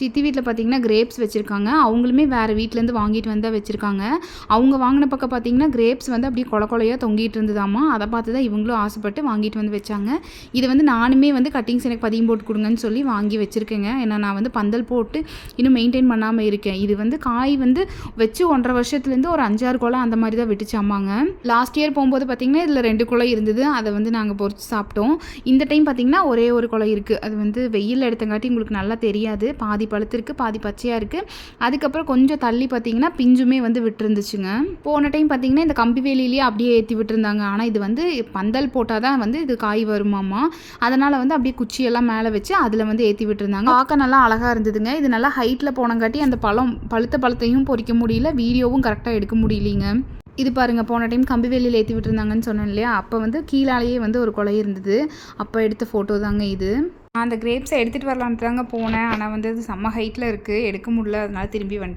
சித்தி வீட்டில் பார்த்தீங்கன்னா கிரேப்ஸ் வச்சுருக்காங்க. அவங்களுமே வேறு வீட்டிலேருந்து வாங்கிட்டு வந்தால் வச்சுருக்காங்க. அவங்க வாங்கின பக்கம் பார்த்தீங்கன்னா கிரேப்ஸ் வந்து அப்படியே கொல கொலையாக தொங்கிட்டு இருந்ததாமா. அதை பார்த்து தான் இவங்களும் ஆசைப்பட்டு வாங்கிட்டு வந்து வச்சாங்க. இது வந்து நானுமே வந்து கட்டிங்ஸ் எனக்கு பதியம் போட்டு கொடுங்கன்னு சொல்லி வாங்கி வச்சுருக்கேங்க. ஏன்னா நான் வந்து பந்தல் போட்டு இன்னும் மெயின்டைன் பண்ணாமல் இருக்கேன். இது வந்து காய் வந்து வச்சு ஒன்றரை வருஷத்துலேருந்து ஒரு அஞ்சாறு குளம் அந்த மாதிரி தான் விட்டுச்சாமாங்க லாஸ்ட் இயர் போகும்போது பார்த்தீங்கன்னா இதில் ரெண்டு குளம் இருந்தது. அதை வந்து நாங்கள் பொறிச்சு சாப்பிட்டோம். இந்த டைம் பார்த்தீங்கன்னா ஒரே ஒரு குளம் இருக்குது அது வந்து வெயில் எடுத்தங்காட்டி உங்களுக்கு நல்லா தெரியாது. பாதி பழுத்திருக்கு பாதி பச்சையாக இருக்குது அதுக்கப்புறம் கொஞ்சம் தள்ளி பார்த்தீங்கன்னா பிஞ்சுமே வந்து விட்டுருந்துச்சுங்க. போன டைம் பார்த்தீங்கன்னா இந்த கம்பி வேலியிலேயே அப்படியே ஏற்றி விட்டுருந்தாங்க. ஆனால் இது வந்து பந்தல் போட்டால் தான் வந்து இது காய் வருமாமா? அதனால் வந்து அப்படியே குச்சியெல்லாம் மேலே வச்சு அதில் வந்து ஏற்றி விட்டுருந்தாங்க. பார்க்க நல்லா அழகாக இருந்ததுங்க. இது நல்லா ஹைட்டில் போனங்காட்டி அந்த பழம் பழுத்த பழத்தையும் பொறிக்க முடியல. வீடியோவும் கரெக்டாக எடுக்க முடியலிங்க. இது பாருங்கள் போன டைம் கம்பி வேலியில் ஏற்றி விட்டுருந்தாங்கன்னு சொன்னேன் இல்லையா? அப்போ வந்து கீழாலேயே வந்து ஒரு கொலை இருந்தது. அப்போ எடுத்த ஃபோட்டோ தாங்க இது. அந்த கிரேப்ஸை எடுத்துகிட்டு வரலான்ட்டு தாங்க போனேன். ஆனால் வந்து அது செம்ம ஹைட்டில் இருக்குது எடுக்க முடியல. அதனால திரும்பி வந்துட்டேன்.